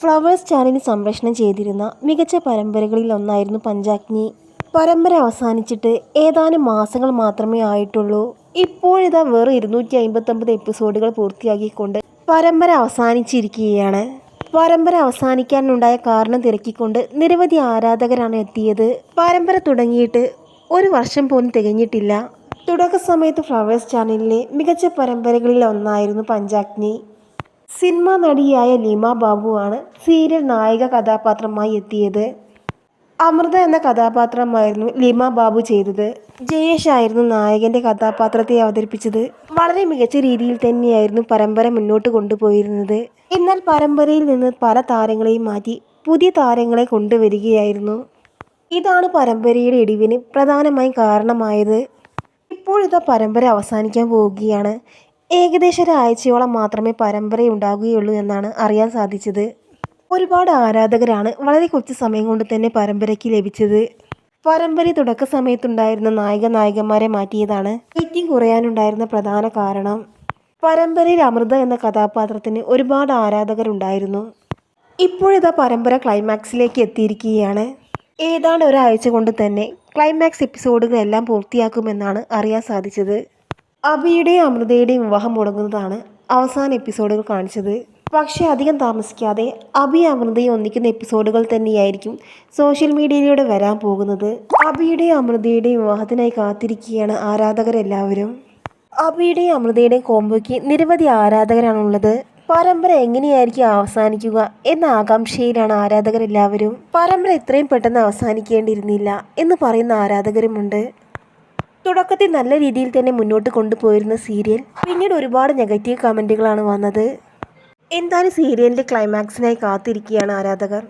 Flowers ചാനലിൽ സംപ്രേഷണം ചെയ്തിരുന്ന മികച്ച പരമ്പരകളിൽ ഒന്നായിരുന്നു പഞ്ചാഗ്നി. പരമ്പര അവസാനിച്ചിട്ട് ഏതാനും മാസങ്ങൾ മാത്രമേ ആയിട്ടുള്ളൂ. ഇപ്പോഴിതാ വെറും ഇരുന്നൂറ്റി അമ്പത്തൊമ്പത് എപ്പിസോഡുകൾ പൂർത്തിയാക്കിക്കൊണ്ട് പരമ്പര അവസാനിച്ചിരിക്കുകയാണ്. പരമ്പര അവസാനിക്കാനുണ്ടായ കാരണം തിരക്കിക്കൊണ്ട് നിരവധി ആരാധകരാണ് എത്തിയത്. പരമ്പര തുടങ്ങിയിട്ട് ഒരു വർഷം പോലും തികഞ്ഞിട്ടില്ല. തുടക്ക സമയത്ത് ഫ്ലവേഴ്സ് ചാനലിലെ മികച്ച പരമ്പരകളിൽ ഒന്നായിരുന്നു പഞ്ചാഗ്നി. സിനിമാ നടിയായ ലീമ ബാബുവാണ് സീരിയൽ നായിക കഥാപാത്രമായി എത്തിയത്. അമൃത എന്ന കഥാപാത്രമായിരുന്നു ലിമ ബാബു ചെയ്തത്. ജയേഷ് ആയിരുന്നു നായകന്റെ കഥാപാത്രത്തെ അവതരിപ്പിച്ചത്. വളരെ മികച്ച രീതിയിൽ തന്നെയായിരുന്നു പരമ്പര മുന്നോട്ട് കൊണ്ടുപോയിരുന്നത്. എന്നാൽ പരമ്പരയിൽ നിന്ന് പല താരങ്ങളെയും മാറ്റി പുതിയ താരങ്ങളെ കൊണ്ടുവരികയായിരുന്നു. ഇതാണ് പരമ്പരയുടെ ഇടിവിന് പ്രധാനമായും കാരണമായത്. ഇപ്പോഴിതാ പരമ്പര അവസാനിക്കാൻ പോവുകയാണ്. ഏകദേശം ഒരാഴ്ചയോളം മാത്രമേ പരമ്പര ഉണ്ടാകുകയുള്ളൂ എന്നാണ് അറിയാൻ സാധിച്ചത്. ഒരുപാട് ആരാധകരാണ് വളരെ കുറച്ച് സമയം കൊണ്ട് തന്നെ പരമ്പരയ്ക്ക് ലഭിച്ചത്. പരമ്പര തുടക്ക സമയത്തുണ്ടായിരുന്ന നായിക നായകന്മാരെ മാറ്റിയതാണ് റേറ്റിംഗ് കുറയാനുണ്ടായിരുന്ന പ്രധാന കാരണം. പരമ്പരയിൽ അമൃത എന്ന കഥാപാത്രത്തിന് ഒരുപാട് ആരാധകരുണ്ടായിരുന്നു. ഇപ്പോഴിതാ പരമ്പര ക്ലൈമാക്സിലേക്ക് എത്തിയിരിക്കുകയാണ്. ഏതാണ്ട് ഒരാഴ്ച കൊണ്ട് തന്നെ ക്ലൈമാക്സ് എപ്പിസോഡുകളെല്ലാം പൂർത്തിയാക്കുമെന്നാണ് അറിയാൻ സാധിച്ചത്. അഭിയുടെയും അമൃതയുടെയും വിവാഹം മുടങ്ങുന്നതാണ് അവസാന എപ്പിസോഡുകൾ കാണിച്ചത്. പക്ഷേ അധികം താമസിക്കാതെ അഭി അമൃതയും ഒന്നിക്കുന്ന എപ്പിസോഡുകൾ തന്നെയായിരിക്കും സോഷ്യൽ മീഡിയയിലൂടെ വരാൻ പോകുന്നത്. അഭിയുടെയും അമൃതയുടെയും വിവാഹത്തിനായി കാത്തിരിക്കുകയാണ് ആരാധകരെല്ലാവരും. അഭിയുടെയും അമൃതയുടെയും കോംബോയ്ക്ക് നിരവധി ആരാധകരാണുള്ളത്. പരമ്പര എങ്ങനെയായിരിക്കും അവസാനിക്കുക എന്ന ആകാംക്ഷയിലാണ് ആരാധകരെല്ലാവരും. പരമ്പര ഇത്രയും പെട്ടെന്ന് അവസാനിക്കേണ്ടിയിരുന്നില്ല എന്ന് പറയുന്ന ആരാധകരുമുണ്ട്. തുടക്കത്തിൽ നല്ല രീതിയിൽ തന്നെ മുന്നോട്ട് കൊണ്ടുപോയിരുന്ന സീരിയൽ പിന്നീട് ഒരുപാട് നെഗറ്റീവ് കമന്റുകളാണ് വന്നത്. എന്തായാലും സീരിയലിന്റെ ക്ലൈമാക്സിനായി കാത്തിരിക്കുകയാണ് ആരാധകർ.